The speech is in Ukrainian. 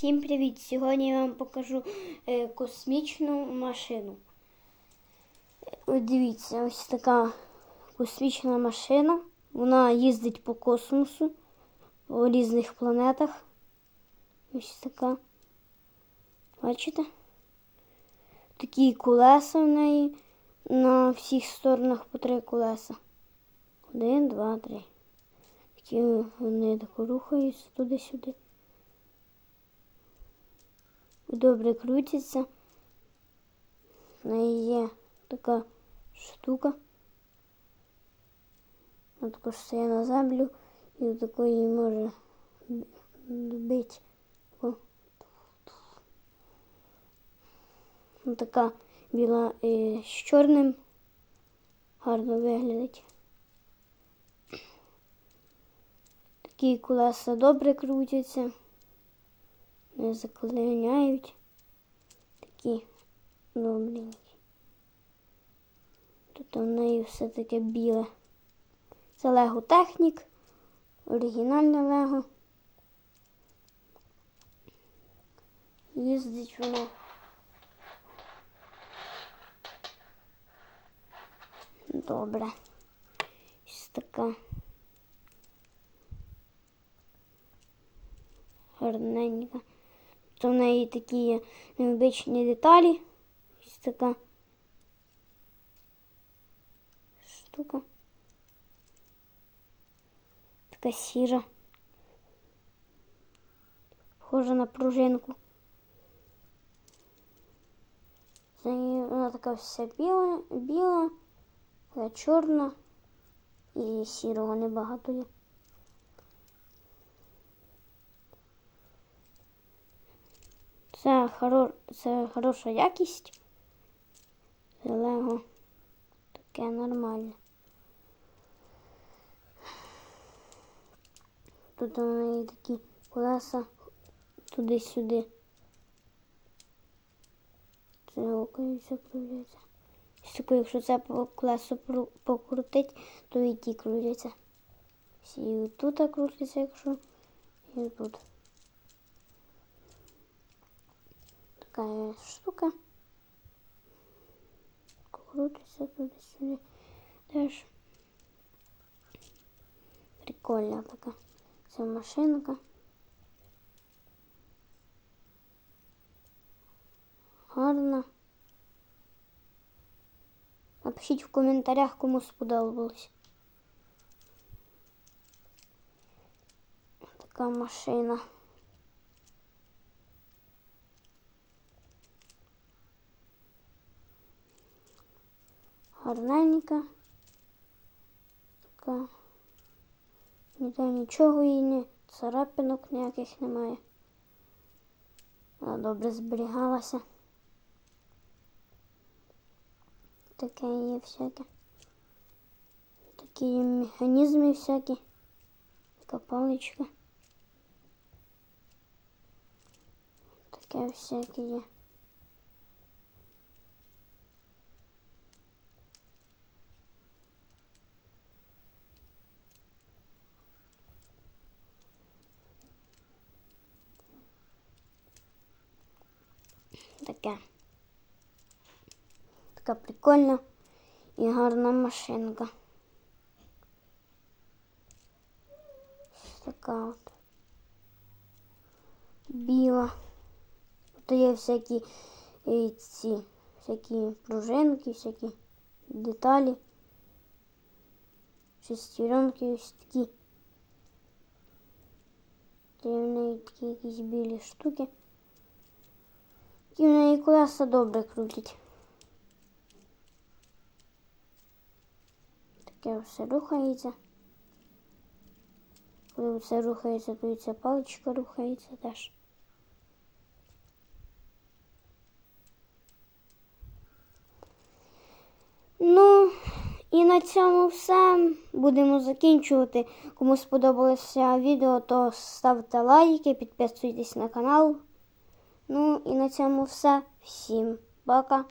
Всім привіт! Сьогодні я вам покажу е, космічну машину. От дивіться, ось така космічна машина. Вона їздить по космосу, по різних планетах. Ось така. Бачите? Такі колеса в неї на всіх сторонах по три колеса. Один, два, три. Такі вони так рухаються туди-сюди. Добре крутиться. В неї є така штука. Вона також стає на землю і такої може бити. Така біла е, з чорним. Гарно виглядить. Такі колеса добре крутяться не заклиняють. Такі добренькі. Тут у неї все таке біле. Це Лего Технік, оригінальне Лего. Їздить воно. Добре. Ось така. гарненька. То в неї такі необичні деталі. Ось така штука. Така сіра. Схожа на пружинку. Це Вона така вся біла, біла, чорна і сірого небагато є. Це, хоро... це хороша якість. Лего таке нормальне. Тут у неї такі колеса туди-сюди. Це окаються, крутяться. Якщо це колесо покрутить, то і ті крутяться. Всі тут крутяться, якщо і тут. Така штука. Крутиться туди-сюди. Теж прикольна така ця машинка. Гарна. Напишіть в коментарях, кому сподобалось. Така машина. Гарненька. Така. Ніде нічого їй не царапинок ніяких немає. Вона добре зберігалася. Таке є всяке. Такі є механізми всякі. Така паличка. Таке всяке є. Таке. Така прикольна і гарна машинка. Така от біла. Тут є всякі е, ці, всякі пружинки, всякі деталі. Шестеренки ось такі. Це в неї такі якісь білі штуки. І в неї колеса добре крутять. Таке все рухається. Коли все рухається, то і ця паличка рухається теж. Ну, і на цьому все. Будемо закінчувати. Кому сподобалося відео, то ставте лайки, підписуйтесь на канал. Ну і на цьому все. Всім пока.